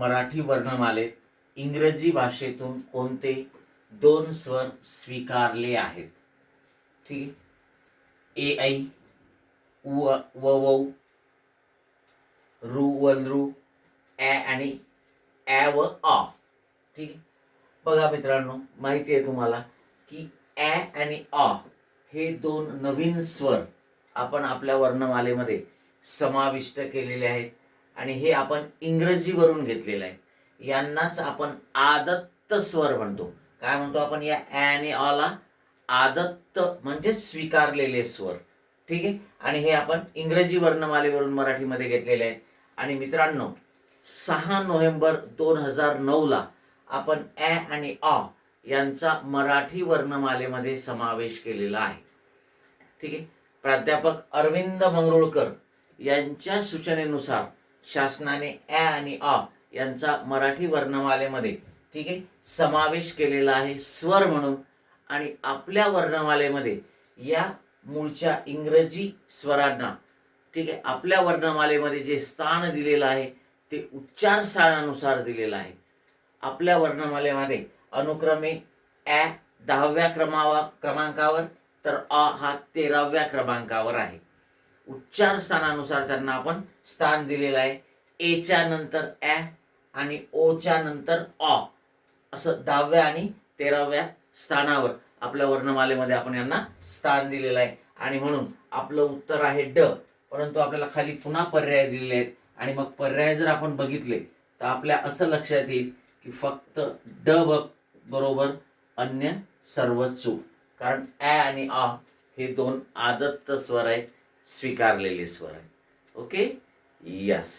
मराठी वर्णमालेत इंग्रजी भाषेतून कोणते दोन स्वर स्वीकारले आहेत? ठीक आहे. ए ऐ व व वौ रु वलरू ॲ आणि ॲ व अ. ठीक आहे. बघा मित्रांनो माहिती आहे तुम्हाला की ॲ आणि अ हे दोन नवीन स्वर आपण आपल्या वर्णमालेमध्ये समाविष्ट केलेले आहेत. आणि हे आपण इंग्रजीवरून घेतलेलं आहे. यांनाच आपण आदत्त स्वर म्हणतो. काय म्हणतो आपण? या ॲने आणि ला आदत्त म्हणजे स्वीकारलेले स्वर. ठीक आहे? आणि हे आपण इंग्रजी वर्णमालेवरून मराठीमध्ये घेतलेले आहे. आणि मित्रांनो सहा नोव्हेंबर दोन हजार नऊला आपण ॲ आणि ऑ यांचा मराठी वर्णमालेमध्ये समावेश केलेला आहे. ठीक आहे? प्राध्यापक अरविंद मंगरुळकर यांच्या सूचनेनुसार शासनाने ॲ आणि अ यांचा मराठी वर्णमालेमध्ये ठीक आहे समावेश केलेला आहे स्वर म्हणून. आणि आपल्या वर्णमालेमध्ये या मूळच्या इंग्रजी स्वरांना ठीक आहे आपल्या वर्णमालेमध्ये जे स्थान दिलेलं आहे ते उच्चार स्थानानुसार दिलेलं आहे. आपल्या वर्णमालेमध्ये अनुक्रमे ॲ दहाव्या क्रमावा क्रमांकावर तर अ हा तेराव्या क्रमांकावर आहे. उच्चार स्थानानुसार त्यांना आपण स्थान दिलेलं आहे. एच्या नंतर ॲ आणि ओच्या नंतर अ असं दहाव्या आणि तेराव्या स्थानावर आपल्या वर्णमालेमध्ये आपण यांना स्थान दिलेलं आहे. आणि म्हणून आपलं उत्तर आहे ड. परंतु आपल्याला खाली पुन्हा पर्याय दिलेले आहेत. आणि मग पर्याय जर आपण बघितले तर आपल्या असं लक्षात येईल की फक्त ड ब बरोबर अन्य सर्व चूक. कारण ॲ आणि आ हे दोन आदत्त स्वर आहेत. स्वीकारलेले स्वर आहे. Okay yes